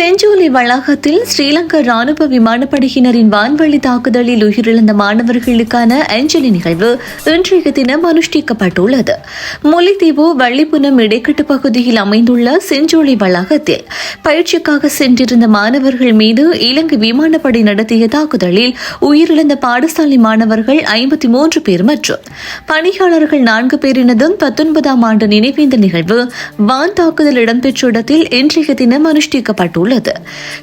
செஞ்சோலி வளாகத்தில் ஸ்ரீலங்கா ராணுவ விமானப்படையினரின் வான்வழி தாக்குதலில் உயிரிழந்த மாணவர்களுக்கான அஞ்சலி நிகழ்வு இன்றைய தினம் அனுஷ்டிக்கப்பட்டுள்ளது. முல்லைத்தீவு வள்ளிப்புனம் இடைக்கட்டு பகுதியில் அமைந்துள்ள செஞ்சோலி வளாகத்தில் பயிற்சிக்காக சென்றிருந்த மாணவர்கள் மீது இலங்கை விமானப்படை நடத்திய தாக்குதலில் உயிரிழந்த பாடசாலை மாணவர்கள் ஐம்பத்தி மூன்று பேர் மற்றும் பணியாளர்கள் நான்கு பேரினதும் பத்தொன்பதாம் ஆண்டு நினைவேந்த நிகழ்வு வான் தாக்குதல் இடம்பெற்ற இடத்தில் இன்றைய தினம் அனுஷ்டிக்கப்பட்டுள்ளது.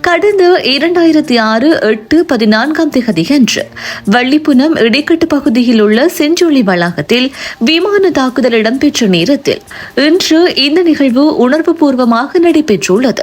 கடந்த இரண்டாயிரத்தி ஆறு எட்டு பதினான்காம் தேதியன்று வள்ளிப்புனம் இடைக்கட்டு பகுதியில் உள்ள செஞ்சொலி வளாகத்தில் விமான தாக்குதல் இடம்பெற்ற நேரத்தில் இன்று இந்த நிகழ்வு உணர்வுபூர்வமாக நடைபெற்றுள்ளது.